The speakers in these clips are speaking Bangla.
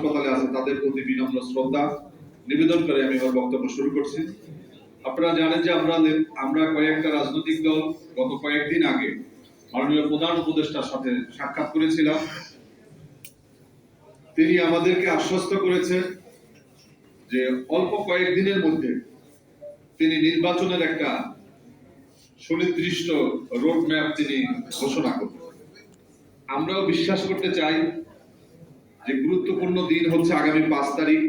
হাসপাতালে আছে তাদের প্রতি বিনম্র শ্রদ্ধা। নিবেদন করে আমি আমার বক্তব্য শুরু করছি। আপনারা জানেন যে আমরা আমরা কয়েকটা রাজনৈতিক দল গত কয়েকদিন আগে মাননীয় প্রধান উপদেষ্টার সাথে সাক্ষাৎ করেছিলাম। তিনি আমাদেরকে আশ্বস্ত করেছেন যে অল্প কয়েকদিনের মধ্যে তিনি নির্বাচনের একটা সুনির্দিষ্ট রোড ম্যাপ তিনি ঘোষণা করবেন। আমরাও বিশ্বাস করতে চাই যে গুরুত্বপূর্ণ দিন হচ্ছে আগামী পাঁচ তারিখ।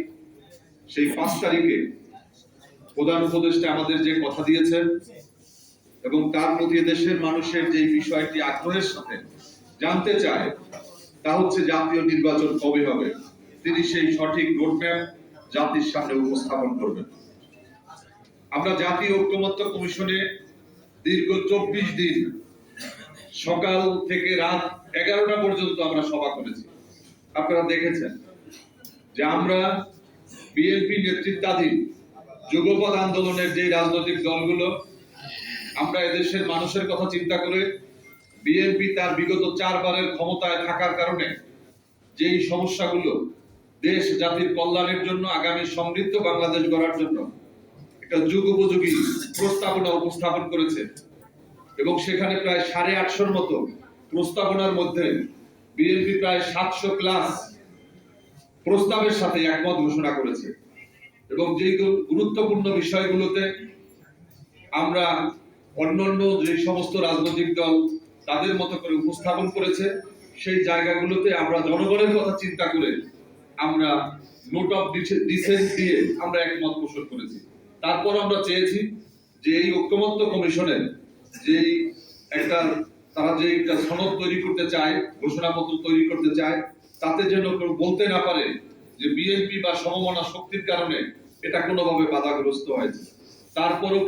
সেই পাঁচ তারিখে প্রধান উপদেষ্টা আমাদের যে কথা দিয়েছেন এবং তার প্রতি দেশের মানুষের যে বিষয়টি আগ্রহের সাথে জানতে চায়, তা হচ্ছে জাতীয় নির্বাচন কবে হবে। তিনি সেই সঠিক রোডম্যাপ জাতির সামনে উপস্থাপন করবেন। আমরা জাতীয় ঐক্যমত্য কমিশনে দীর্ঘ চব্বিশ দিন সকাল থেকে রাত এগারোটা পর্যন্ত আমরা সভা করেছি। আপনারা দেখেছেন যে আমরা বিএনপি নেতৃত্বাধীন যুগপৎ আন্দোলনের যে রাজনৈতিক দলগুলো, আমরা এদেশের মানুষের কথা চিন্তা করে বিএনপি তার বিগত চারবারের ক্ষমতায় থাকার কারণে যেই সমস্যাগুলো দেশ জাতির কল্যাণের জন্য, আগামী সমৃদ্ধ বাংলাদেশ গড়ার জন্য একটা যুগ উপযোগী প্রস্তাবনা উপস্থাপন করেছে এবং সেখানে প্রায় সাড়ে আটশোর মতো প্রস্তাবনার মধ্যে বিএনপি প্রায় সাতশো প্লাস প্রস্তাবের সাথে একমত ঘোষণা করেছে। এবং যেই গুরুত্বপূর্ণ বিষয়গুলোতে আমরা অন্যান্য যে সমস্ত রাজনৈতিক দল তাদের মতো করে উপস্থাপন করেছে, সেই জায়গাগুলোতে আমরা জনগণের কথা চিন্তা করে আমরা নোট অফ ডিসেন্ট দিয়ে আমরা একমত পোষণ করেছি। তারপর আমরা চেয়েছি যে এই ঐক্যমত্য কমিশনের যেই একটা তারা যে একটা সনদ তৈরি করতে চায়, ঘোষণাপত্র তৈরি করতে চায়, তাতে যেন কেউ বলতে না পারে যে বিএনপি বা সমমনা শক্তির কারণে এটা কোনোভাবে বাধাগ্রস্ত হয়েছে। তারপরও